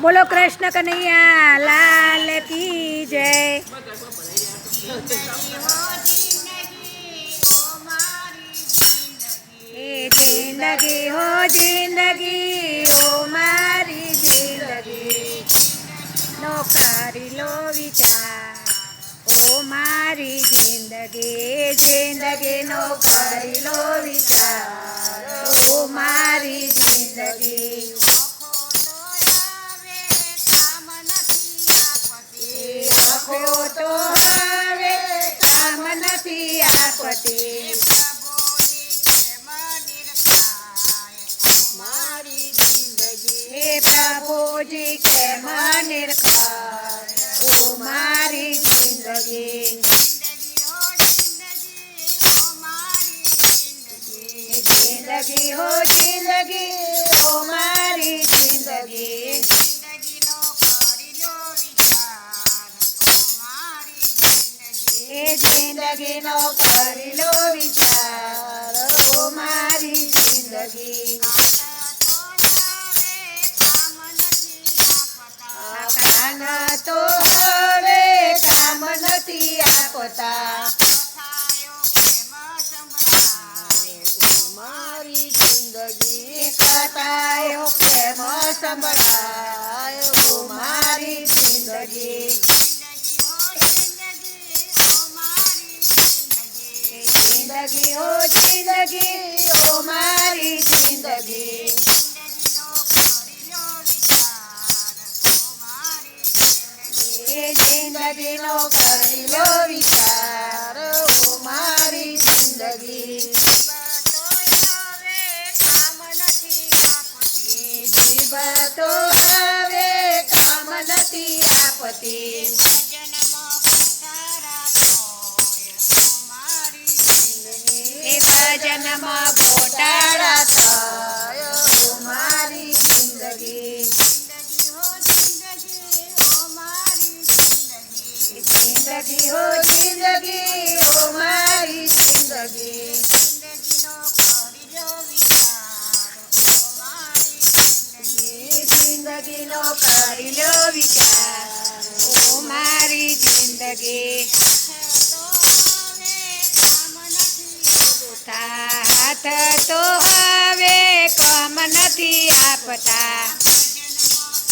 બોલો કૃષ્ણ કનૈયા, લાલ કી જય. જિંદગી હો જિંદગી, ઓ મારી જિંદગી. નો કરી લો વિચાર, ઓ મારી જિંદગી જિંદગી નો કરી લો વિચાર. જિંદગી હે પ્રભુજી કેમ નિર્ખર ઓ મારી જિંદગી હે જિંદગી હો જિંદગી ઓ મારી જિંદગી એ જિંદગીનો કરી લો વિચાર ઓ મારી જિંદગી કથાયો પ્રેમ સંભળાય મારી જિંદગી? જિંદગી ઓ જિંદગી ઓ મારી જિંદગી. એ જિંદગીનો કરી લો વિચાર, ઓ મારી જિંદગી. નથી આપતી એ ભજનમાં ગોટાળા થયો ઓ મારી જિંદગી એ જિંદગી હો જિંદગી ઓ મારી જિંદગી એ જિંદગીનો કરી લો વિચાર ઓ મારી જિંદગી હાથ તો હવે કમ નથી આપતા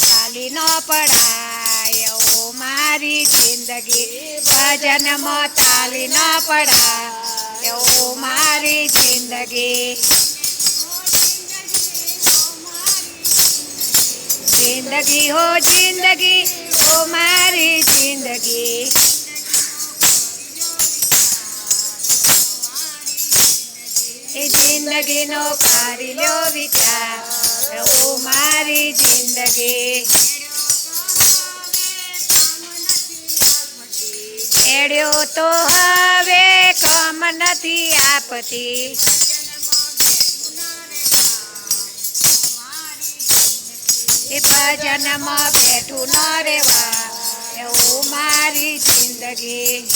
ખાલી ન પડાય ઓ મારી જિંદગી ભજનમાં તાલી ન પડાય ઓ મારી જિંદગી જિંદગી હો જિંદગી ઓ મારી જિંદગી જિંદગીનો કરી લો વિચાર. ઓ મારી જિંદગી. એડ્યો તો હવે કમ નથી આપતી. એ ભજનમાં બેઠું ન રેવા એવું મારી જિંદગી.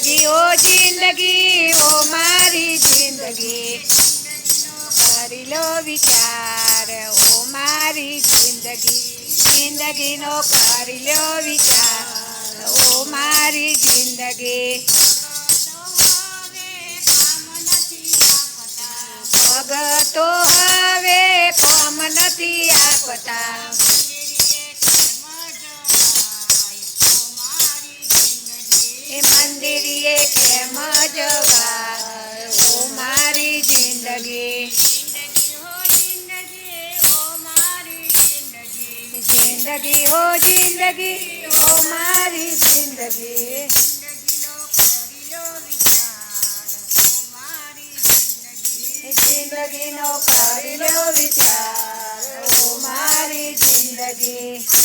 જિંદગી ઓ જિંદગી ઓ મારી જિંદગી. કરી લો વિચાર, ઓ મારી જિંદગી. જિંદગીનો કરી લો વિચાર, ઓ મારી જિંદગી. જિંદગી ઓ જિંદગી ઓ મારી જિંદગી. જિંદગીનો કરી લો વિચાર ઓ મારી જિંદગી.